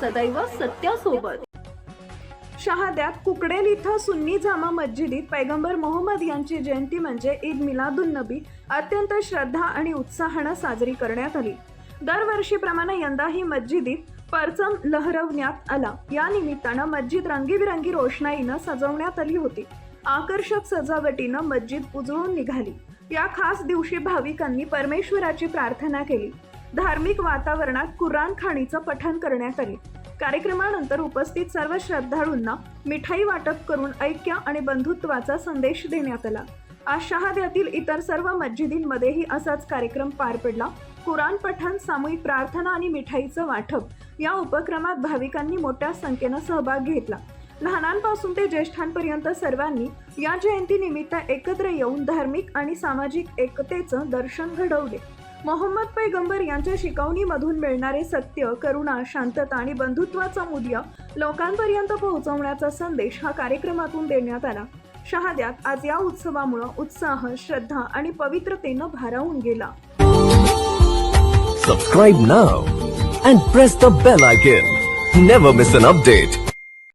सदैव सत्यासोबत. शहाद्यात कुकडेल इथं सुन्नी जामा मस्जिदीत पैगंबर मोहम्मद यांची जयंती म्हणजे ईद मिलादुन नबी अत्यंत श्रद्धा आणि उत्साहानं साजरी करण्यात आली. दरवर्षीप्रमाणे यंदाही मस्जिदीत परचम लहरवण्यात आला. या निमित्तानं मस्जिद रंगीबिरंगी रोषणाईनं सजवण्यात आली होती. आकर्षक सजावटीनं मस्जिद उजळून निघाली. या खास दिवशी भाविकांनी परमेश्वराची प्रार्थना केली. धार्मिक वातावरणात कुराण खाणीचं पठण करण्यात आले. कार्यक्रमानंतर उपस्थित सर्व श्रद्धाळूंना मिठाई वाटप करून ऐक्य आणि बंधुत्वाचा संदेश देण्यात आला. आज शहाद्यातील इतर सर्व मस्जिदींमध्येही असाच कार्यक्रम पार पडला. कुराण पठण सामूहिक प्रार्थना आणि मिठाईचं वाटप या उपक्रमात भाविकांनी मोठ्या संख्येनं सहभाग घेतला. लहानांपासून ते ज्येष्ठांपर्यंत सर्वांनी या जयंतीनिमित्त एकत्र येऊन धार्मिक आणि सामाजिक एकतेचं दर्शन घडवले. मोहम्मद पैगंबर यांच्या शिकवणीमधून मिळणारे सत्य करुणा शांतता आणि बंधुत्वाचा मूल्य लोकांपर्यंत पोहोचवण्याचा संदेश हा कार्यक्रमातून देण्यात आला. शहाद्यात आज या उत्सवामुळं उत्साह श्रद्धा आणि पवित्रतेनं भारावून गेला. Subscribe now and press the bell icon never miss an update